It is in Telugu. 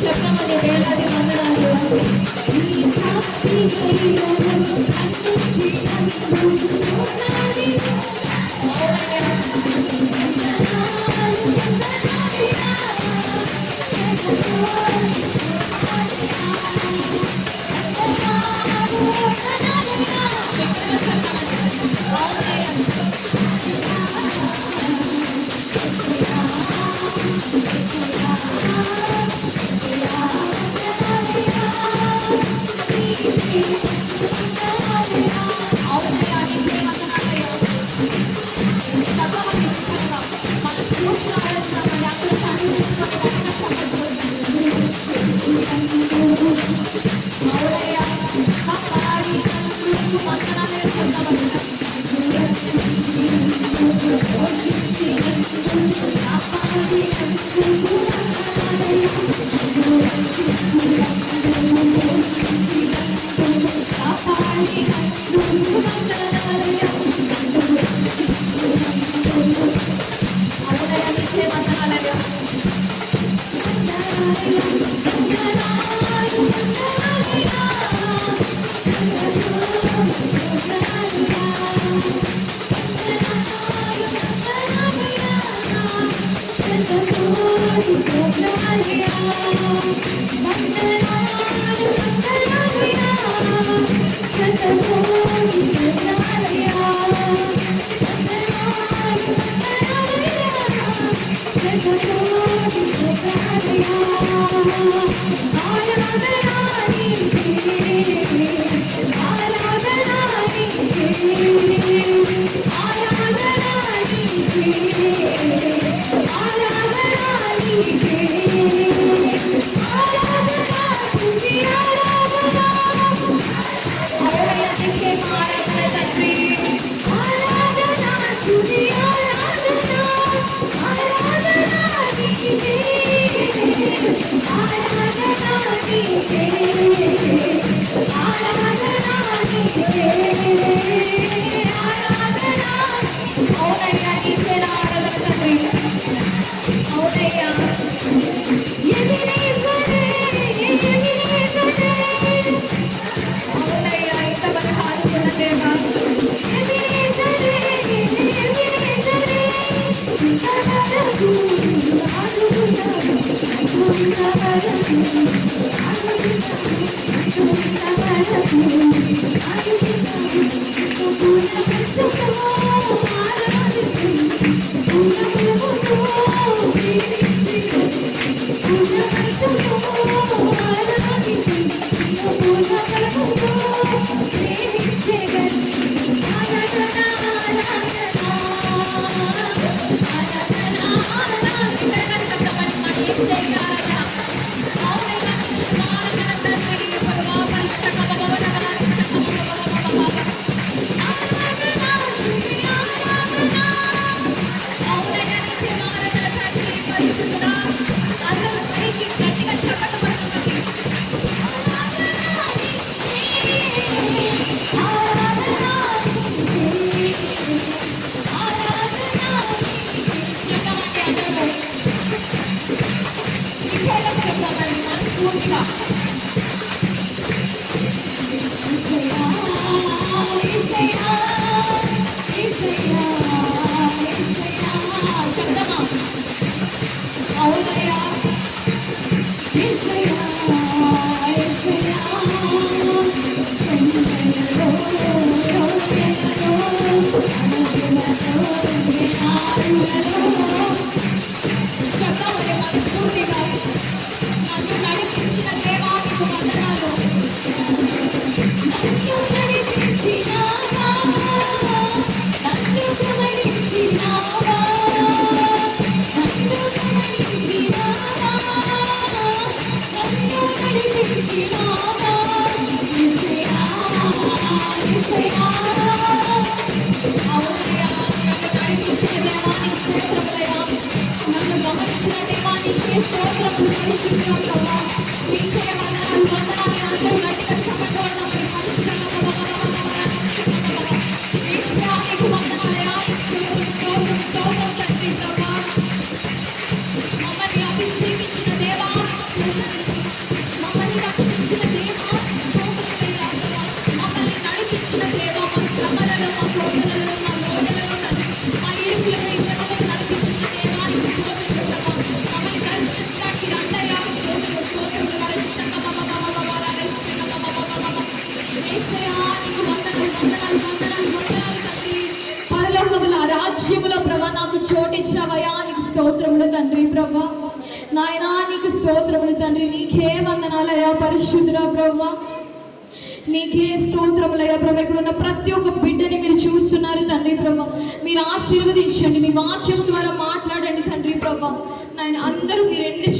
చెప్పమని వేలాది వందనాలు ఈ సాక్షి అందరూ పైకి గట్టిగా చెప్పండి స్తోత్రములు తండ్రి ప్రభా. నాయనా నీకు స్తోత్రములు తండ్రి. నీకే వందనాలయ్యా పరిశుద్ధురా ప్రభా. నీకే స్తోత్రములయ్యా ప్రభా. ఇక్కడ ఉన్న ప్రతి ఒక్క బిడ్డని మీరు చూస్తున్నారు తండ్రి ప్రభా. మీరు ఆశీర్వదించండి మీ వాక్యం ద్వారా మాట్లాడండి తండ్రి ప్రభా. నాయన అందరూ మీరు ఎన్ని